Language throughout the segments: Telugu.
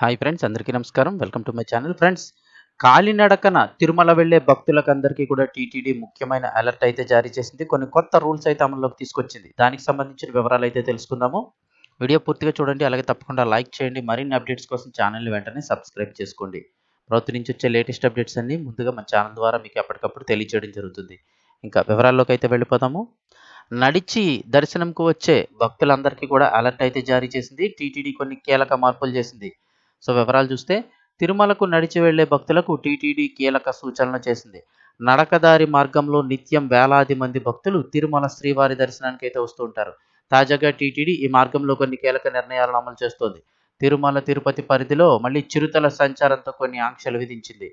హాయ్ ఫ్రెండ్స్ అందరికీ నమస్కారం. Welcome to my channel friends. కాలినడకన తిరుమల వెళ్ళే భక్తులకు అందరికీ కూడా టీటీడీ ముఖ్యమైన అలర్ట్ అయితే జారీ చేసింది. కొన్ని కొత్త రూల్స్ అయితే అమల్లోకి తీసుకొచ్చింది. దానికి సంబంధించిన వివరాలు అయితే తెలుసుకుందాము. వీడియో పూర్తిగా చూడండి అలాగే తప్పకుండా లైక్ చేయండి. మరిన్ని అప్డేట్స్ కోసం ఛానల్ని వెంటనే సబ్స్క్రైబ్ చేసుకోండి. ప్రభుత్వం నుంచి వచ్చే లేటెస్ట్ అప్డేట్స్ అన్ని ముందుగా మన ఛానల్ ద్వారా మీకు ఎప్పటికప్పుడు తెలియజేయడం జరుగుతుంది. ఇంకా వివరాల్లోకి అయితే వెళ్ళిపోదాము. నడిచి దర్శనంకు వచ్చే భక్తులందరికీ కూడా అలర్ట్ అయితే జారీ చేసింది. టీటీడీ కొన్ని కీలక మార్పులు చేసింది. సో వివరాలు చూస్తే తిరుమలకు నడిచి వెళ్ళే భక్తులకు టీటీడీ కీలక సూచనలు చేసింది. నడకదారి మార్గంలో నిత్యం వేలాది మంది భక్తులు తిరుమల శ్రీవారి దర్శనానికి అయితే వస్తూ ఉంటారు. తాజాగా టీటీడీ ఈ మార్గంలో కొన్ని కీలక నిర్ణయాలను అమలు చేస్తోంది. తిరుమల తిరుపతి పరిధిలో మళ్ళీ చిరుతల సంచారంతో కొన్ని ఆంక్షలు విధించింది.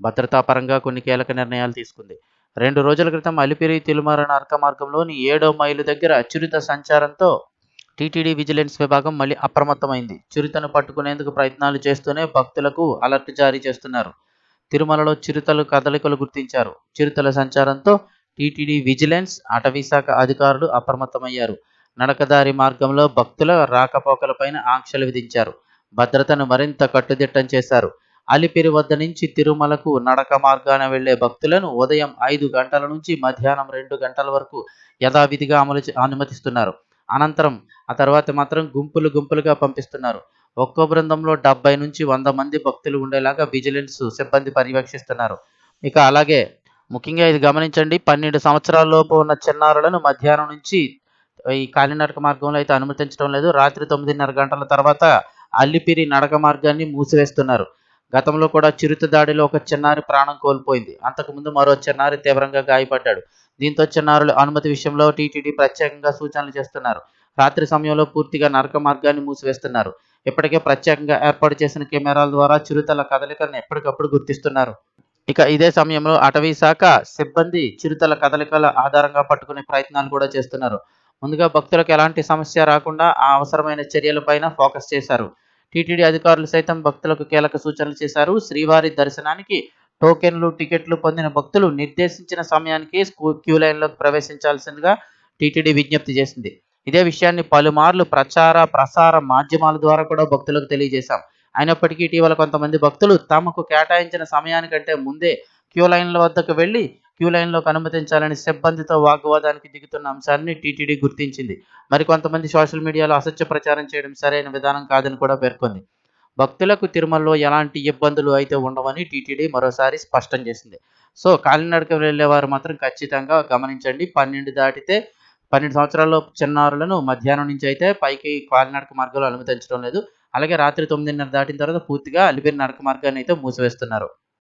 భద్రతా పరంగా కొన్ని కీలక నిర్ణయాలు తీసుకుంది. రెండు రోజుల క్రితం అలిపిరి తిరుమల నరక మార్గంలోని ఏడో మైలు దగ్గర చిరుత సంచారంతో టీటీడీ విజిలెన్స్ విభాగం మళ్ళీ అప్రమత్తమైంది. చిరుతను పట్టుకునేందుకు ప్రయత్నాలు చేస్తూనే భక్తులకు అలర్ట్ జారీ చేస్తున్నారు. తిరుమలలో చిరుతలు కదలికలు గుర్తించారు. చిరుతల సంచారంతో టీటీడీ విజిలెన్స్ అటవీ శాఖ అధికారులు అప్రమత్తమయ్యారు. నడకదారి మార్గంలో భక్తుల రాకపోకలపైన ఆంక్షలు విధించారు. భద్రతను మరింత కట్టుదిట్టం చేశారు. అలిపిరి వద్ద నుంచి తిరుమలకు నడక మార్గాన వెళ్ళే భక్తులను ఉదయం ఐదు గంటల నుంచి మధ్యాహ్నం రెండు గంటల వరకు యథావిధిగా అమలు అనుమతిస్తున్నారు. అనంతరం ఆ తర్వాత మాత్రం గుంపులు గుంపులుగా పంపిస్తున్నారు. ఒక్కో బృందంలో డెబ్బై నుంచి వంద మంది భక్తులు ఉండేలాగా విజిలెన్స్ సిబ్బంది పర్యవేక్షిస్తున్నారు. ఇక అలాగే ముఖ్యంగా ఇది గమనించండి పన్నెండు సంవత్సరాలలోపు ఉన్న చిన్నారులను మధ్యాహ్నం నుంచి ఈ కాలినడక మార్గంలో అయితే అనుమతించడం లేదు. రాత్రి తొమ్మిదిన్నర గంటల తర్వాత అల్లిపిరి నడక మార్గాన్ని మూసివేస్తున్నారు. గతంలో కూడా చిరుత దాడిలో ఒక చిన్నారి ప్రాణం కోల్పోయింది. అంతకుముందు మరో చిన్నారి తీవ్రంగా గాయపడ్డాడు. దీంతో చిన్నారుల అనుమతి విషయంలో టీటీడీ ప్రత్యేకంగా సూచనలు చేస్తున్నారు. రాత్రి సమయంలో పూర్తిగా నరక మార్గాన్ని మూసివేస్తున్నారు. ఇప్పటికే ప్రత్యేకంగా ఏర్పాటు చేసిన కెమెరాల ద్వారా చిరుతల కదలికలను ఎప్పటికప్పుడు గుర్తిస్తున్నారు. ఇక ఇదే సమయంలో అటవీ శాఖ సిబ్బంది చిరుతల కదలికల ఆధారంగా పట్టుకునే ప్రయత్నాలు కూడా చేస్తున్నారు. ముందుగా భక్తులకు ఎలాంటి సమస్య రాకుండా ఆ అవసరమైన చర్యలపైన ఫోకస్ చేశారు. టీటీడీ అధికారులు సైతం భక్తులకు కీలక సూచనలు చేశారు. శ్రీవారి దర్శనానికి టోకెన్లు టికెట్లు పొందిన భక్తులు నిర్దేశించిన సమయానికి క్యూ లైన్లోకి ప్రవేశించాల్సిందిగా టీటీడీ విజ్ఞప్తి చేసింది. ఇదే విషయాన్ని పలుమార్లు ప్రచార ప్రసార మాధ్యమాల ద్వారా కూడా భక్తులకు తెలియజేశాం. అయినప్పటికీ ఇటీవల కొంతమంది భక్తులు తమకు కేటాయించిన సమయానికంటే ముందే క్యూ లైన్ల వద్దకు వెళ్ళి క్యూ లైన్లోకి అనుమతించాలని సిబ్బందితో వాగ్వాదానికి దిగుతున్న అంశాన్ని టీటీడీ గుర్తించింది. మరికొంతమంది సోషల్ మీడియాలో అసత్య ప్రచారం చేయడం సరైన విధానం కాదని కూడా పేర్కొంది. భక్తులకు తిరుమలలో ఎలాంటి ఇబ్బందులు అయితే ఉండవని టీటీడీ మరోసారి స్పష్టం చేసింది. సో కాలినడక వెళ్ళేవారు మాత్రం ఖచ్చితంగా గమనించండి. పన్నెండు దాటితే పన్నెండు సంవత్సరాల చిన్నారులను మధ్యాహ్నం నుంచి అయితే పైకి కాలినడక మార్గంలో అనుమతించడం లేదు. అలాగే రాత్రి తొమ్మిదిన్నర దాటిన తర్వాత పూర్తిగా అలిపిరి నడక మార్గాన్ని అయితే మూసివేస్తున్నారు.